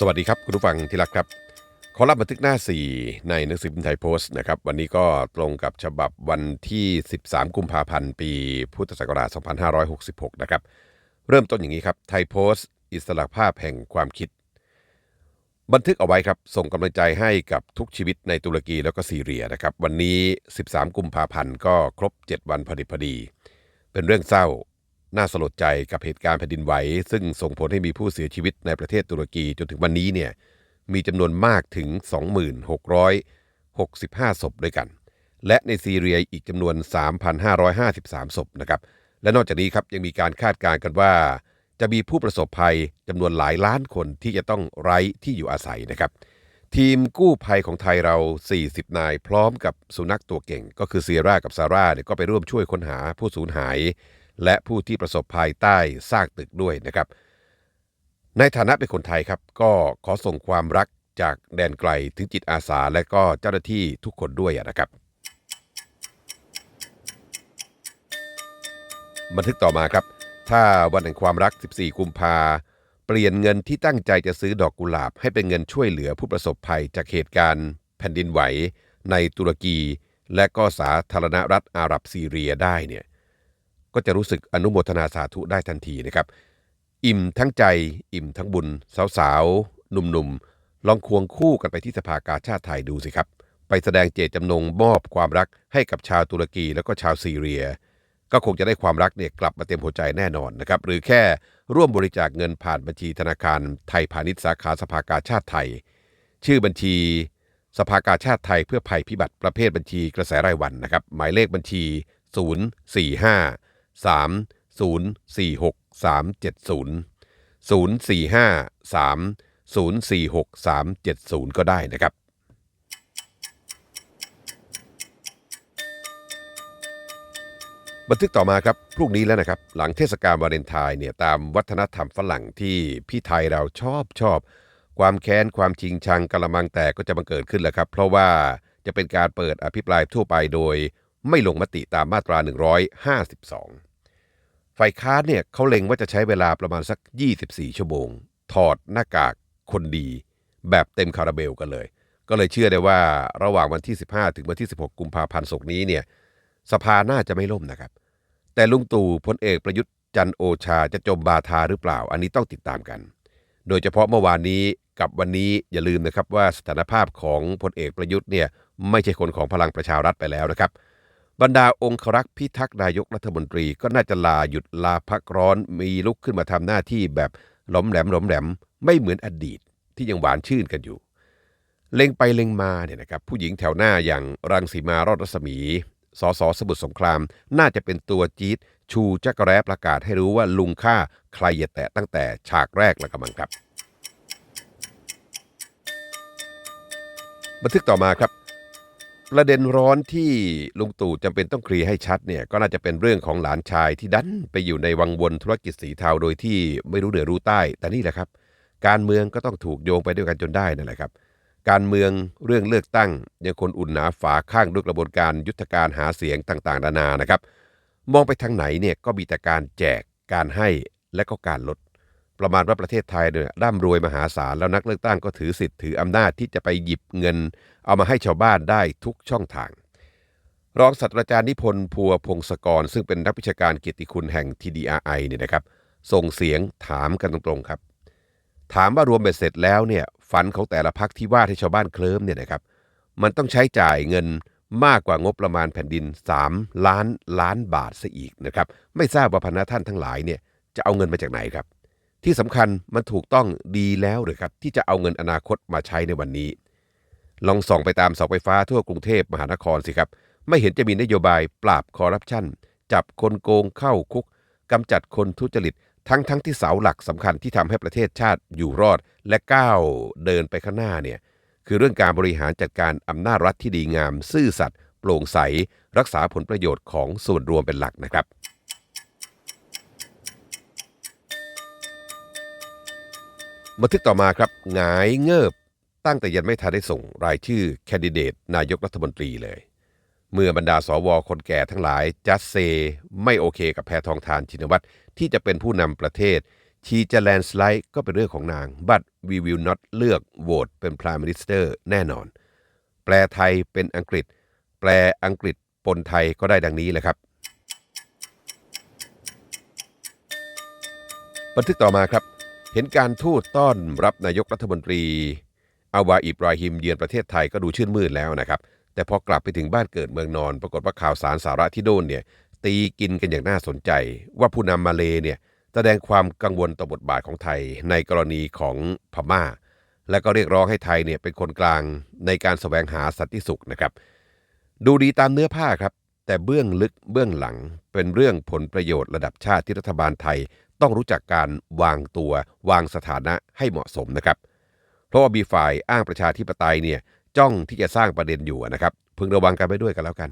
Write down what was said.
สวัสดีครับ คุณผู้ฟังที่รักครับขอรับบันทึกหน้า 4 ในหนังสือพิมพ์ไทยโพสต์นะครับวันนี้ก็ตรงกับฉบับวันที่ 13 กุมภาพันธ์ ปีพุทธศักราช 2566 นะครับ เริ่มต้นอย่างนี้ครับไทยโพสต์ อิสระภาพแห่งความคิด บันทึกเอาไว้ครับ ส่งกำลังใจให้กับทุกชีวิตในตุรกีแล้วก็ซีเรียนะครับ วันนี้ 13 กุมภาพันธ์ก็ครบ 7 วันพอดีพอดี เป็นเรื่องเศร้า น่าสลดใจกับเหตุการณ์แผ่นดินไหว ซึ่งส่งผลให้มีผู้เสียชีวิตในประเทศตุรกีจนถึงวันนี้เนี่ยมีจำนวนมากถึง 2665 ศพด้วยกัน และในซีเรียอีกจำนวน 3,553 ศพนะครับ และนอกจากนี้ครับยังมีการคาดการณ์กันว่า จะมีผู้ประสบภัยจำนวนหลายล้านคนที่จะต้องไร้ที่อยู่อาศัยนะครับ ทีมกู้ภัยของไทยเรา 40 นายพร้อมกับสุนัขตัวเก่ง ก็คือเซียร่ากับซาร่าเนี่ยก็ไปร่วมช่วยค้นหาผู้สูญหาย และผู้ที่ประสบภัยใต้ซากตึกด้วยนะครับ ในฐานะเป็นคนไทยครับ ก็ขอส่งความรักจากแดนไกลถึงจิตอาสาและก็เจ้าหน้าที่ทุกคนด้วยนะครับ บันทึกต่อมาครับ ถ้าวันแห่งความรัก 14 กุมภาเปลี่ยนเงินที่ตั้งใจจะซื้อดอกกุหลาบ ให้เป็นเงินช่วยเหลือผู้ประสบภัยจากเหตุการณ์ แผ่นดินไหว ในตุรกี และก็สาธารณรัฐอาหรับซีเรียได้เนี่ย ก็จะรู้สึกอนุโมทนาสาธุได้ทันทีนะครับ อิ่มทั้งใจ อิ่มทั้งบุญ สาวๆ หนุ่มๆ ลองควงคู่กันไปที่สภากาชาติไทยดูสิครับ ไปแสดงเจตจำนงมอบความรักให้กับชาวตุรกีแล้วก็ชาวซีเรีย ก็คงจะได้ความรักเนี่ยกลับมาเต็มหัวใจแน่นอนนะครับ หรือแค่ร่วมบริจาคเงินผ่านบัญชีธนาคารไทยพาณิชย์สาขาสภากาชาติไทย ชื่อบัญชีสภากาชาติไทยเพื่อภัยพิบัติประเภทบัญชีกระแสรายวันนะครับ หมายเลขบัญชี 045 3046 370 0453 046 370 ก็ได้นะครับ บันทึกต่อมาครับพรุ่งนี้แล้วนะครับ หลังเทศกาลวาเลนไทน์เนี่ยตามวัฒนธรรมฝรั่งที่พี่ไทยเราชอบชอบ ความแค้นความชิงชังกระมังแตกก็จะบังเกิดขึ้นแหล้วครับ เพราะว่าจะเป็นการเปิดอภิปรายทั่วไปโดย ไม่ลงมติตามมาตรา 152 ฝ่ายค้านเนี่ยเขาเล็งว่าจะใช้เวลาประมาณสัก 24 ชั่วโมง ถอดหน้ากากคนดี แบบเต็มคาราเบลกันเลย ก็เลยเชื่อได้ว่าระหว่างวันที่ 15 ถึงวันที่ 16 กุมภาพันธ์ศกนี้เนี่ยสภาน่าจะไม่ล่มนะครับ แต่ลุงตู่พลเอกประยุทธ์จันโอชาจะจมบาทาหรือเปล่า อันนี้ต้องติดตามกัน โดยเฉพาะเมื่อวานนี้กับวันนี้อย่าลืมนะครับว่าสถานภาพของพลเอกประยุทธ์เนี่ยไม่ใช่คนของพลังประชารัฐไปแล้วนะครับ บรรดาองครักษ์พิทักษ์นายกรัฐมนตรีก็น่าจะลาหยุดลาพักร้อนมีลุกขึ้นมาทำหน้าที่แบบหลอมแหลมหลอมแหลมไม่เหมือนอดีตที่ยังหวานชื่นกันอยู่ เล็งไปเล็งมาเนี่ยนะครับผู้หญิงแถวหน้าอย่างรังสีมารอดรัศมีสสสมุทรสงคราม น่าจะเป็นตัวจี๊ดชูจักรแร้ประกาศให้รู้ว่าลุงฆ่าใครอย่าแตะตั้งแต่ฉากแรกแล้วกำลังครับ บันทึกต่อมาครับ ประเด็นร้อนที่ลุงตู่จำเป็นต้องเคลียร์ให้ชัดเนี่ยก็น่าจะเป็นเรื่องของหลานชายที่ดันไปอยู่ในวังวนธุรกิจสีเทาโดยที่ไม่รู้เหนือรู้ใต้ แต่นี่แหละครับ การเมืองก็ต้องถูกโยงไปด้วยกันจนได้นั่นแหละครับ การเมืองเรื่องเลือกตั้ง ยังคนอุ่นหนาฝาข้างด้วยกระบวนการยุทธการหาเสียงต่างๆนานานะครับ มองไปทางไหนเนี่ยก็มีแต่การแจกการให้และก็การลด ประมาณว่าประเทศไทยเนี่ยร่ำรวยมหาศาลแล้วนักเลือกตั้งก็ถือสิทธิ์ถืออำนาจที่จะไปหยิบเงิน เอามาให้ชาวบ้านได้ทุกช่องทาง รองศาสตราจารย์นิพนธ์พัวพงศกร ซึ่งเป็นนักวิชาการเกียรติคุณแห่ง TDRI เนี่ยนะครับ ส่งเสียงถามกันตรงๆครับ ถามว่ารวมเบ็ดเสร็จแล้วเนี่ยฝันของแต่ละพักที่ว่าให้ชาวบ้านเคลิ้มเนี่ยนะครับ มันต้องใช้จ่ายเงินมากกว่างบประมาณแผ่นดิน 3 ล้านล้านบาทซะอีกนะครับ ไม่ทราบว่าพนักท่านทั้งหลายเนี่ยจะเอาเงินมาจากไหนครับ ที่สำคัญมันถูกต้องดีแล้วหรือครับ ที่จะเอาเงินอนาคตมาใช้ในวันนี้ ลองส่องไปตามเสาไฟฟ้าทั่วกรุงเทพมหานครสิครับ ไม่เห็นจะมีนโยบายปราบคอร์รัปชันจับคนโกงเข้าคุกกำจัดคนทุจริต ทั้งทั้งที่เสาหลักสำคัญที่ทำให้ประเทศชาติอยู่รอดและก้าวเดินไปข้างหน้าเนี่ยคือเรื่องการบริหารจัดการอำนาจรัฐที่ดีงาม ซื่อสัตย์โปร่งใส รักษาผลประโยชน์ของส่วนรวมเป็นหลักนะครับ บันทึกต่อมาครับหงายเงิบตั้งแต่ยังไม่ทันได้ส่งรายชื่อแคนดิเดตนายกรัฐมนตรีเลย เมื่อบรรดาสวคนแก่ทั้งหลายจัดเซ ไม่โอเคกับแพทองทานชินวัตรที่จะเป็นผู้นำประเทศ ชีจะแลนสไลด์ก็เป็นเรื่องของนาง but we will not เลือกโหวตเป็น prime minister แน่นอน แปลไทยเป็นอังกฤษ แปลอังกฤษปนไทยก็ได้ดังนี้แหละครับบันทึกต่อมาครับ เห็นการทูตต้อนรับนายกรัฐมนตรีอาวาอิบราฮิมเยือนประเทศไทยก็ดูชื่นมื่นแล้วนะครับ แต่พอกลับไปถึงบ้านเกิดเมืองนอน ปรากฏว่าข่าวสารสาระที่โดนเนี่ยตีกินกันอย่างน่าสนใจ ว่าผู้นำมาเลเนี่ยแสดงความกังวลต่อบทบาทของไทยในกรณีของพม่า และก็เรียกร้องให้ไทยเนี่ยเป็นคนกลางในการแสวงหาสันติสุขนะครับ ดูดีตามเนื้อผ้าครับ แต่เบื้องลึกเบื้องหลังเป็นเรื่องผลประโยชน์ระดับชาติที่รัฐบาลไทย ต้องรู้จักการวางตัววางสถานะให้เหมาะสมนะครับ เพราะว่ามีฝ่ายอ้างประชาธิปไตยเนี่ยจ้องที่จะสร้างประเด็นอยู่นะครับ พึงระวังกันไปด้วยกันแล้วกัน